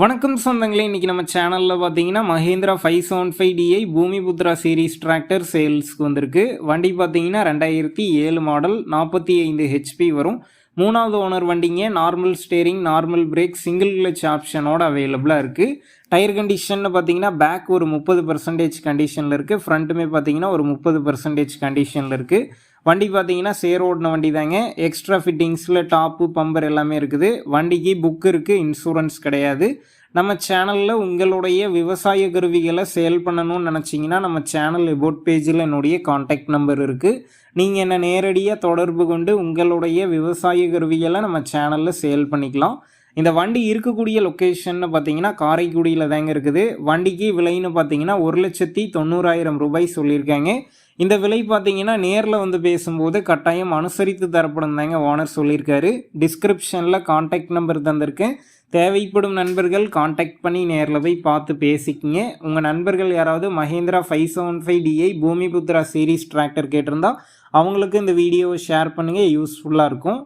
வணக்கம் சொந்தங்களே இன்றைக்கி நம்ம சேனலில் பார்த்தீங்கன்னா Mahindra five seven five DI Bhoomiputra series tractor சேல்ஸ்க்கு வந்திருக்கு. வண்டி பார்த்தீங்கன்னா ரெண்டாயிரத்தி ஏழு மாடல் நாற்பத்தி ஐந்து ஹெச்பி வரும். மூணாவது ஓனர் வண்டிங்க normal steering normal brake single clutch ஆப்ஷனோட அவைலபிளாக இருக்குது டயர் கண்டிஷன்னு பார்த்தீங்கன்னா பேக் ஒரு முப்பது பர்சன்டேஜ் கண்டிஷனில் இருக்குது ஃப்ரண்ட்டுமே பார்த்தீங்கன்னா ஒரு முப்பது பர்சன்டேஜ் கண்டிஷனில் இருக்குது வண்டி பார்த்தீங்கன்னா சேர் ஓடின வண்டி தாங்க. எக்ஸ்ட்ரா ஃபிட்டிங்ஸில் டாப்பு பம்பர் எல்லாமே இருக்குது. வண்டிக்கு புக் இருக்குது இன்சூரன்ஸ் கிடையாது. நம்ம சேனலில் உங்களுடைய விவசாய கருவிகளை சேல் பண்ணணும்னு நினச்சிங்கன்னா நம்ம சேனல் எபோட் பேஜில் என்னுடைய காண்டாக்ட் நம்பர் இருக்குது நீங்கள் என்னை நேரடியாக தொடர்பு கொண்டு உங்களுடைய விவசாய கருவிகளை நம்ம சேனலில் சேல் பண்ணிக்கலாம். இந்த வண்டி இருக்கக்கூடிய லொக்கேஷன்னு பார்த்தீங்கன்னா காரைக்குடியில் தாங்க இருக்குது. வண்டிக்கு விலைன்னு பார்த்தீங்கன்னா ஒரு லட்சத்தி தொண்ணூறாயிரம் ரூபாய் சொல்லியிருக்காங்க. இந்த விலை பார்த்தீங்கன்னா நேரில் வந்து பேசும்போது கட்டாயம் அனுசரித்து தரப்படும் தாங்க ஓனர் சொல்லியிருக்காரு. டிஸ்கிரிப்ஷனில் காண்டாக்ட் நம்பர் தந்திருக்கேன். தேவைப்படும் நண்பர்கள் காண்டாக்ட் பண்ணி நேரில் போய் பார்த்து பேசிக்கிங்க. உங்கள் நண்பர்கள் யாராவது Mahindra five seven five DI Bhoomiputra series tractor கேட்டிருந்தா அவங்களுக்கு இந்த வீடியோவை ஷேர் பண்ணுங்கள் யூஸ்ஃபுல்லாக இருக்கும்.